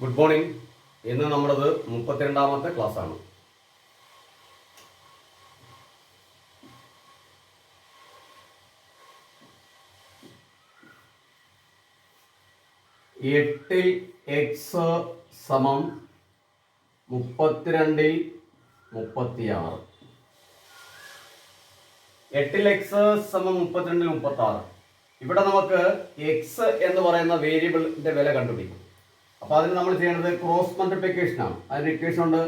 Good morning ഇന്ന് നമ്മളത് മുപ്പത്തിരണ്ടാമത്തെ ക്ലാസ് ആണ്. എട്ടിൽ എക്സ് സമം മുപ്പത്തിരണ്ടിൽ മുപ്പത്തിയാറ്. എട്ടിൽ എക്സ് സമം മുപ്പത്തിരണ്ടിൽ മുപ്പത്തി ആറ് ഇവിടെ നമുക്ക് എക്സ് എന്ന് പറയുന്ന വേരിയബിളിന്റെ വില കണ്ടുപിടിക്കും. അപ്പൊ അതിന് നമ്മൾ ചെയ്യേണ്ടത് ക്രോസ് മൾട്ടിപ്ലിക്കേഷൻ ആണ്. അതിന് ഇക്വേഷൻ ഉണ്ട്.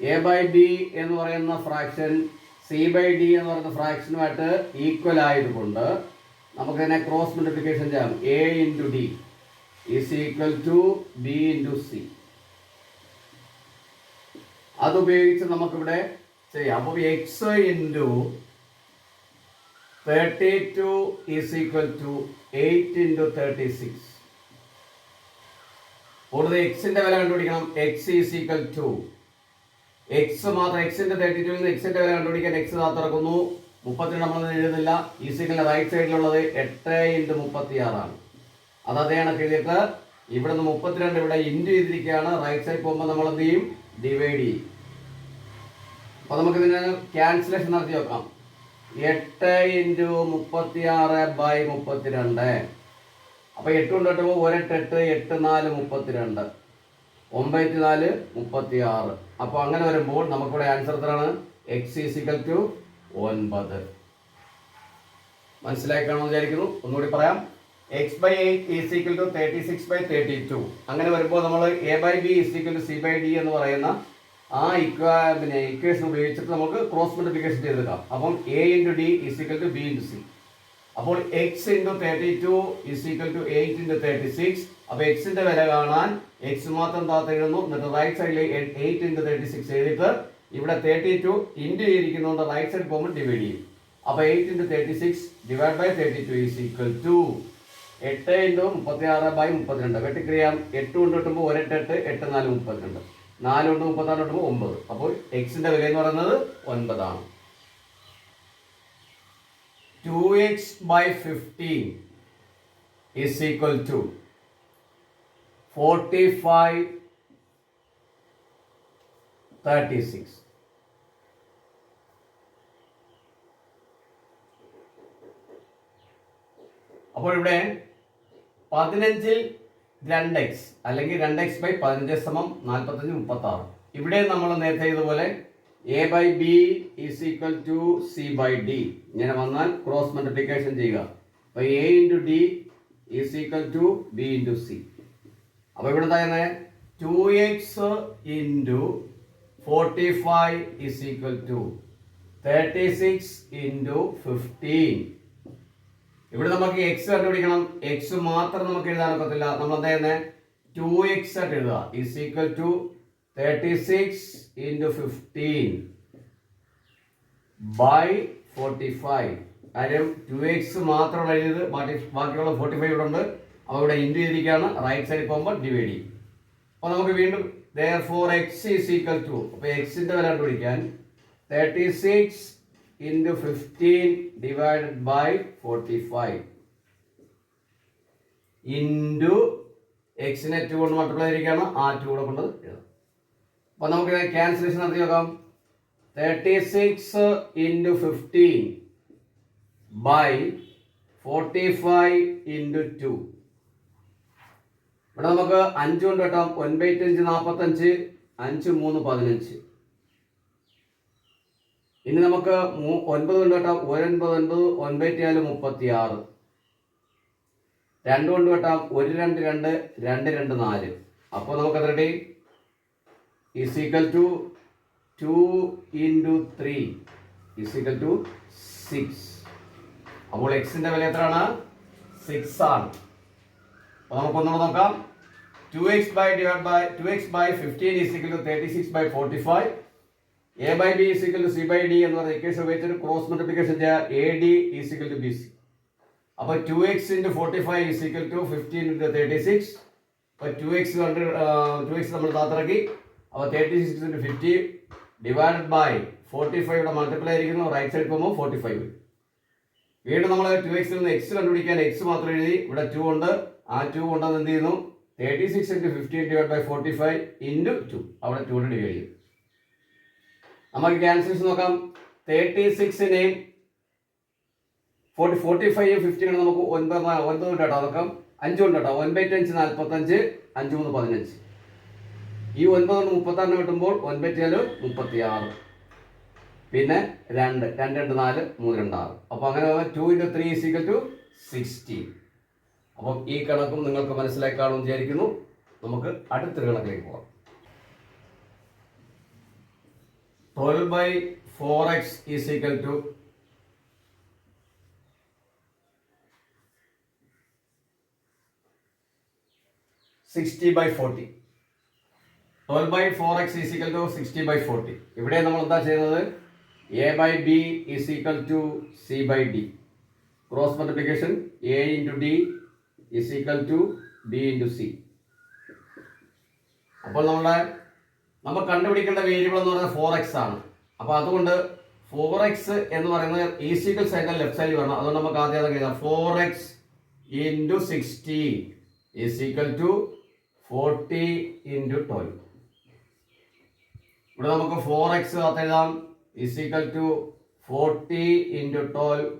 എ ബൈ ബി എന്ന് പറയുന്ന ഫ്രാക്ഷൻ സി ബൈ ഡി എന്ന് പറയുന്ന ഫ്രാക്ഷനുമായിട്ട് ഈക്വൽ ആയതുകൊണ്ട് നമുക്ക് ഇതിനെ ക്രോസ് മൾട്ടിപ്ലിക്കേഷൻ ചെയ്യാം A into D is equal to B into C അതുപയോഗിച്ച് നമുക്കിവിടെ ചെയ്യാം. അപ്പോൾ x into thirty two is equal to eight into thirty six കൂടുതൽ എക്സിന്റെ വില കണ്ടുപിടിക്കണം. X is equal to x മാത്രം എക്സിന്റെ തേർട്ടി ടു എക്സിന്റെ വില കണ്ടുപിടിക്കാൻ എക്സ് താത്തിറക്കുന്നു മുപ്പത്തിരണ്ട് നമ്മൾ എഴുതുന്നില്ല. ഈസിക്കലിന്റെ റൈറ്റ് സൈഡിലുള്ളത് എട്ട് ഇന്റു മുപ്പത്തി ആറാണ് അത് അതേ കണക്ക് എഴുതിയിട്ട് ഇവിടെ നിന്ന് മുപ്പത്തിരണ്ട് ഇവിടെ ഇന്റു ചെയ്തിരിക്കുകയാണ്. റൈറ്റ് സൈഡ് പോകുമ്പോൾ നമ്മൾ എന്ത് ചെയ്യും? ഡിവൈഡ് ചെയ്യും. അപ്പൊ നമുക്ക് ഇതിന് ക്യാൻസലേഷൻ നടത്തി നോക്കാം എട്ട് ഇന്റു മുപ്പത്തി ആറ് ബൈ മുപ്പത്തിരണ്ട്. അപ്പൊ എട്ട് കൊണ്ട് പോകും ഒരെട്ട് എട്ട് എട്ട് നാല് മുപ്പത്തിരണ്ട്. ഒമ്പത്തി നാല് മുപ്പത്തി ആറ് അപ്പൊ അങ്ങനെ വരുമ്പോൾ നമുക്കിവിടെ ആൻസർ എത്രയാണ്? എക്സ് ഈസിക്കൽ ടു ഒൻപത്. മനസ്സിലാക്കണമെന്ന് വിചാരിക്കുന്നു? ഒന്നുകൂടി പറയാം. X by eight is equal to thirty six by thirty two അങ്ങനെ വരുമ്പോൾ നമ്മൾ A by B is equal to C by D എന്ന് പറയുന്ന ആ ഇക്വ പിന്നെ ഇക്വേഷൻ ഉപയോഗിച്ചിട്ട് നമുക്ക് ക്രോസ് മൾട്ടിപ്ലിക്കേഷൻ ചെയ്തെടുക്കാം. അപ്പം A into D is equal to B into C അപ്പോൾ x into thirty two is equal to eight into thirty six അപ്പോൾ എക്സിന്റെ വില കാണാൻ എക്സ് മാത്രം താത്ത എഴുതുന്നു എന്നിട്ട് റൈറ്റ് സൈഡിൽ എയ്റ്റ് ഇന്റു തേർട്ടി സിക്സ് എഴുതിയിട്ട് ഇവിടെ തേർട്ടി ടു ഇന്റു ചെയ്തിരിക്കുന്നതുകൊണ്ട് റൈറ്റ് സൈഡ് പോകുമ്പോൾ ഡിവൈഡ് ചെയ്യും. അപ്പോൾ eight into thirty six divide by thirty two is equal to എട്ട് ഇന്റു മുപ്പത്തി ആറ് ബൈ മുപ്പത്തിരണ്ട് വെട്ടിക്രിയാം എട്ട് കൊണ്ട് കിട്ടുമ്പോൾ ഒരെട്ട് എട്ട് എട്ട് നാല് മുപ്പത്തിരണ്ട്. നാല് കൊണ്ട് മുപ്പത്താറ് കിട്ടുമ്പോൾ ഒമ്പത്. അപ്പോൾ എക്സിന്റെ വില എന്ന് പറയുന്നത് ഒൻപതാണ്. 2x by 15 is equal to 45 36 അപ്പോൾ ഇവിടെ പതിനഞ്ചിൽ രണ്ട് എക്സ് അല്ലെങ്കിൽ രണ്ട് എക്സ് ബൈ പതിനഞ്ച് സമം നാൽപ്പത്തഞ്ച് മുപ്പത്തി ആറ് ഇവിടെ നമ്മൾ നേരത്തെ ചെയ്തതുപോലെ A by B is equal to C by D ഇങ്ങനെ വന്നാൽ ക്രോസ് മൾട്ടിപ്ലിക്കേഷൻ ചെയ്യുക. അപ്പോൾ A into D is equal to B into C അപ്പോൾ ഇവിടെ എന്താ two x into forty five is equal to thirty six into fifteen ഇവിടെ നമുക്ക് X കണ്ടുപിടിക്കണം. എക്സ് മാത്രം നമുക്ക് എഴുതാൻ പറ്റത്തില്ല നമ്മൾ എന്താ ചെയ്യുന്നത് ടു എക്സ് ആയിട്ട് എഴുതുക. Is equal to thirty six into fifteen by forty five കാര്യം ടു എക്സ് മാത്രമാണ് എഴുതിയത് ബാക്കി ബാക്കിയുള്ള ഫോർട്ടി ഫൈവ് ഇവിടെ ഉണ്ട്. അപ്പോൾ ഇവിടെ ഇന്റു ചെയ്തിരിക്കുകയാണ് റൈറ്റ് സൈഡിൽ പോകുമ്പോൾ ഡിവൈഡ് ചെയ്യും. അപ്പോൾ നമുക്ക് വീണ്ടും therefore x is equal to അപ്പോൾ എക്സിന്റെ വില കണ്ടുപിടിക്കാൻ thirty six into fifteen divided by forty five into എക്സിനെ two കൊണ്ട് മറ്റുള്ളവരിക്കാണ് ആ ടു കൂടെ കൊണ്ട് എഴുതാം. അപ്പോൾ നമുക്ക് ക്യാൻസലേഷൻ നടത്തി നോക്കാം. Thirty six into fifteen by forty five into two ഇവിടെ നമുക്ക് അഞ്ച് കൊണ്ട് വെട്ടാം. ഒൻപത്തഞ്ച് നാൽപ്പത്തഞ്ച് അഞ്ച് മൂന്ന് പതിനഞ്ച്. ഇനി നമുക്ക് ഒൻപത് കൊണ്ട് വെട്ടാം. ഒരൊൻപത് ഒൻപത് ഒൻപത്തി നാല് മുപ്പത്തി ആറ് രണ്ട് കൊണ്ട് വെട്ടാം. ഒരു രണ്ട് രണ്ട് രണ്ട് രണ്ട് നാല്. അപ്പോൾ നമുക്ക് എത്ര കിട്ടി? Is equal to 2 into 3 is equal to 6 അപ്പോൾ എക്സിന്റെ വില എത്രയാണ്? സിക്സ് ആണ്. അപ്പോൾ നമുക്ക് ഒന്നുകൂടെ നോക്കാം two x by divide by two x by fifteen is equal to thirty six by forty five A by B is to C by D എന്ന് പറയുന്ന ഇക്വേഷൻ ഉപയോഗിച്ചിട്ട് ക്രോസ് മൾട്ടിപ്ലിക്കേഷൻ ചെയ്യുക A D is equal to B C അപ്പോൾ two x into forty five is equal to fifteen into thirty six അപ്പോൾ two X two X നമ്മൾ താത്തിറക്കി. അപ്പോൾ thirty six into fifty divided by forty five multiply ആയിരിക്കുന്നു right side പോകുമ്പോൾ forty five വീണ്ടും നമ്മൾ to എക്സിൽ നിന്ന് എക്സ് കണ്ടുപിടിക്കാൻ എക്സ് മാത്രം എഴുതി. ഇവിടെ ടു ഉണ്ട്. ആ ടു കൊണ്ടെന്ന് എന്ത് ചെയ്യുന്നു? Thirty six into fifty divide by forty five into two അവിടെ ടു ഡിവൈഡ് ചെയ്യും. നമുക്ക് ക്യാൻസൽസ് നോക്കാം. തേർട്ടി സിക്സിനെയും ഫോർട്ടി ഫോർട്ടി ഫൈവ് ഫിഫ്റ്റീനും നമുക്ക് ഒൻപത് ഒൻപത് കൊണ്ട് കേട്ടോ നോക്കാം അഞ്ച് കൊണ്ട് കേട്ടോ. ഒൻപത് അഞ്ച് നാൽപ്പത്തഞ്ച് അഞ്ച് മൂന്ന് പതിനഞ്ച്. ഈ ഒൻപത് കൊണ്ട് മുപ്പത്താറിന് കിട്ടുമ്പോൾ ഒൻപത്തിയാൽ മുപ്പത്തിയാറ്. പിന്നെ രണ്ട് രണ്ട് രണ്ട് നാല് മൂന്ന് രണ്ട് ആറ്. അപ്പോൾ അങ്ങനെ two into three equal to sixteen അപ്പം ഈ കണക്കും നിങ്ങൾക്ക് മനസ്സിലാക്കാണെന്ന് വിചാരിക്കുന്നു. നമുക്ക് അടുത്തൊരു കണക്കിലേക്ക് പോകാം. Twelve by four x is equal to sixty by forty twelve by four x is equal to sixty by forty ഇവിടെ നമ്മൾ എന്താ ചെയ്യുന്നത്? A by B is equal to C by D cross multiplication A into D is equal to B into C അപ്പോൾ നമ്മുടെ നമ്മൾ കണ്ടുപിടിക്കേണ്ട variable എന്ന് പറയുന്നത് four X ആണ്. അപ്പോൾ അതുകൊണ്ട് ഫോർ എക്സ് എന്ന് പറയുന്നത് ഈസിക്കൽ സൈഡിൽ ലെഫ്റ്റ് സൈഡിൽ വരണം. അതുകൊണ്ട് നമുക്ക് ആദ്യം അതൊക്കെ എഴുതാം. Four x into sixty is equal to forty into twelve ഇവിടെ നമുക്ക് ഫോർ എക്സ് എഴുതാം. Is equal to forty into twelve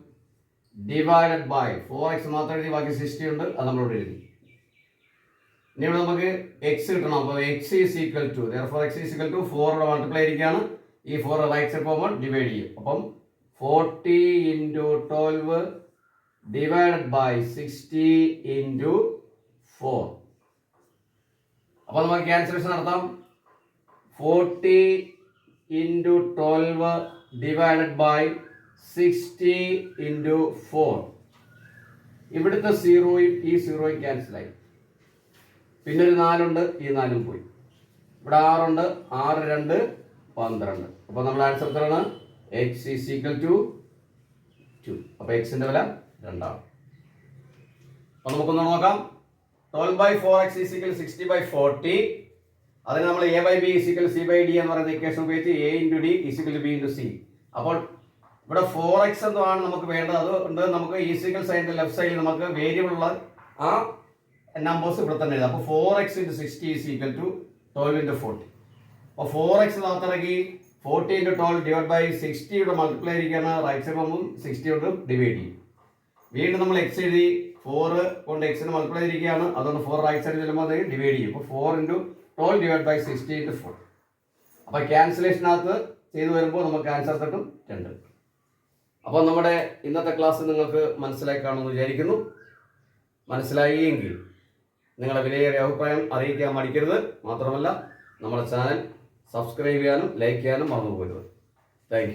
divided by four x മാത്രം എഴുതി ബാക്കി സിക്സ്റ്റി ഉണ്ട്. അത് നമ്മളോട് എഴുതി. ഇനി ഇവിടെ നമുക്ക് എക്സ് കിട്ടണം. അപ്പോൾ x is equal to four x is equal to ഫോറുടെ multiply ആയിരിക്കുകയാണ് ഈ ഫോർ റൈറ്റ് സൈഡ് പോകുമ്പോൾ ഡിവൈഡ് ചെയ്യും. അപ്പം forty into twelve divided by sixty into four അപ്പോൾ നമുക്ക് ക്യാൻസലേഷൻ നടത്താം. Forty into twelve divided by sixty into four. ഇവിടുത്തെ സീറോയും ഈ സീറോയും ക്യാൻസലായി പിന്നെ ഒരു നാലുണ്ട് ഈ നാലും പോയി. ഇവിടെ ആറുണ്ട് ആറ് രണ്ട് പന്ത്രണ്ട്. അപ്പോൾ നമ്മുടെ ആൻസർ എത്രയാണ്? X is equal to two അപ്പോൾ എക്സിന്റെ വില രണ്ടാണ്. അപ്പോൾ നമുക്കൊന്ന് നോക്കാം. Twelve by four x is equal sixty by forty അതിന് നമ്മൾ A by B is equal C by D എന്ന് പറയുന്ന ഇക്വേഷൻ ഉപയോഗിച്ച് A into D is equal B into C അപ്പോൾ ഇവിടെ ഫോർ എക്സ് എന്താണ് നമുക്ക് വേണ്ടത്. അതുകൊണ്ട് നമുക്ക് ഈസിക്കൽ സൈഡിന്റെ ലെഫ്റ്റ് സൈഡിൽ നമുക്ക് വേരിയബിൾ ഉള്ള ആ നമ്പേഴ്സ് ഇവിടെ തന്നെ എഴുതാം. അപ്പോൾ four x into sixty is equal to twelve into forty അപ്പോൾ ഫോർ എക്സ് പുറത്തിറക്കി forty into twelve divide by സിക്സ്റ്റിയുടെ multiply ഇരിക്കുകയാണ് റൈറ്റ് സൈഡ് പോകുമ്പോൾ സിക്സ്റ്റി കൊണ്ട് ഡിവൈഡ് ചെയ്യും. വീണ്ടും നമ്മൾ എക്സ് എഴുതി. ഫോർ കൊണ്ട് എക്സിന് മൾട്ടിപ്ലൈ ഇരിക്കുകയാണ് അതുകൊണ്ട് ഫോർ റൈറ്റ് സൈഡ് ചെല്ലുമ്പോൾ അത് ഡിവൈഡ് ചെയ്യും. അപ്പോൾ four into twelve divide by sixty into four അപ്പോൾ ക്യാൻസലേഷനകത്ത് ചെയ്തു വരുമ്പോൾ നമുക്ക് ആൻസർ കിട്ടും രണ്ട്. അപ്പോൾ നമ്മുടെ ഇന്നത്തെ ക്ലാസ് നിങ്ങൾക്ക് മനസ്സിലായി കാണുമെന്ന് വിചാരിക്കുന്നു. മനസ്സിലായി എങ്കിൽ നിങ്ങളുടെ വിലയേറിയ അഭിപ്രായം അറിയിക്കാൻ മടിക്കരുത്. മാത്രമല്ല നമ്മുടെ ചാനൽ സബ്സ്ക്രൈബ് ചെയ്യാനും ലൈക്ക് ചെയ്യാനും മറന്നു പോകരുത്. താങ്ക്